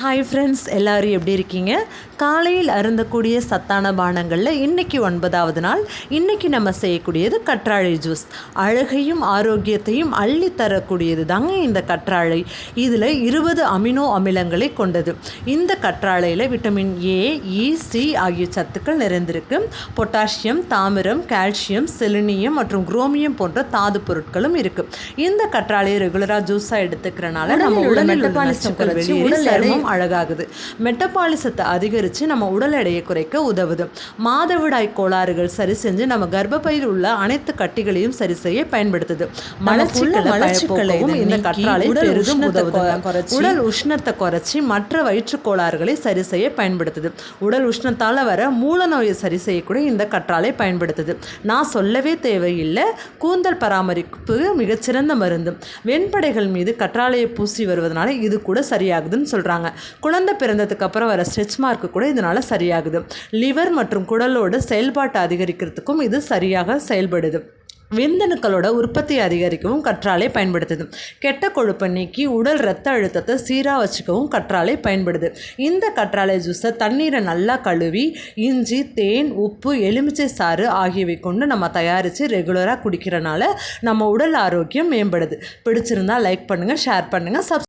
Hi friends எல்லாரும் எப்படி இருக்கீங்க? காலையில் அருந்தக்கூடிய சத்தான பானங்களில் இன்றைக்கி ஒன்பதாவது நாள். இன்றைக்கி நம்ம செய்யக்கூடியது கற்றாழை ஜூஸ் அழகையும் ஆரோக்கியத்தையும் அள்ளி தரக்கூடியது தாங்க இந்த கற்றாழை. இதில் இருபது அமினோ அமிலங்களை கொண்டது. இந்த கற்றாழையில் விட்டமின் ஏ இ சி ஆகிய சத்துக்கள் நிறைந்திருக்கு. பொட்டாசியம் தாமிரம் கால்சியம் செலினியம் மற்றும் குரோமியம் போன்ற தாது பொருட்களும் இருக்குது இந்த கற்றாழையை ரெகுலராக ஜூஸாக எடுத்துக்கிறனால நம்ம உடலில் வெளியேறி அழகாகுது. மெட்டபாலிசத்தை அதிகரித்து நம்ம உடல் எடையை குறைக்க உதவுது. மாதவிடாய் கோளாறுகள் சரி செஞ்சு நம்ம கர்ப்பப்பையில் உள்ள அனைத்து கட்டிகளையும் சரி செய்ய பயன்படுத்துது. மலச்சிக்கலை இந்த கற்றாழை பெரிதும் உதவுது. உடல் உஷ்ணத்தை குறைச்சி மற்ற வயிற்று கோளாறுகளை சரி செய்ய பயன்படுத்துது. உடல் உஷ்ணத்தால் வர மூல நோயை சரி செய்யக்கூடிய இந்த கற்றாழை பயன்படுத்துது. நான் சொல்லவே தேவையில்லை. கூந்தல் பராமரிப்பு மிகச்சிறந்த மருந்து. வெண்படைகள் மீது கற்றாழையை பூசி வருவதனால இது கூட சரியாகுதுன்னு சொல்கிறாங்க குழந்தை பிறந்ததுக்கு அப்புறம் வர ஸ்ட்ரெச் மார்க்கு கூட இதனால் சரியாகுது. லிவர் மற்றும் குடலோட செயல்பாட்டை அதிகரிக்கிறதுக்கும் இது சரியாக செயல்படுது. விந்தணுக்களோட உற்பத்தி அதிகரிக்கவும் கற்றாழை பயன்படுத்துது. கெட்ட கொழுப்பை நீக்கி உடல் ரத்த அழுத்தத்தை சீராக வச்சுக்கவும் கற்றாழை பயன்படுது. இந்த கற்றாழை ஜூஸை தண்ணீரை நல்லா கழுவி இஞ்சி தேன் உப்பு எலுமிச்சை சாறு ஆகியவை கொண்டு நம்ம தயாரித்து ரெகுலராக குடிக்கிறனால நம்ம உடல் ஆரோக்கியம் மேம்படுது. பிடிச்சிருந்தால் லைக் பண்ணுங்கள் ஷேர் பண்ணுங்கள் சப்ஸ்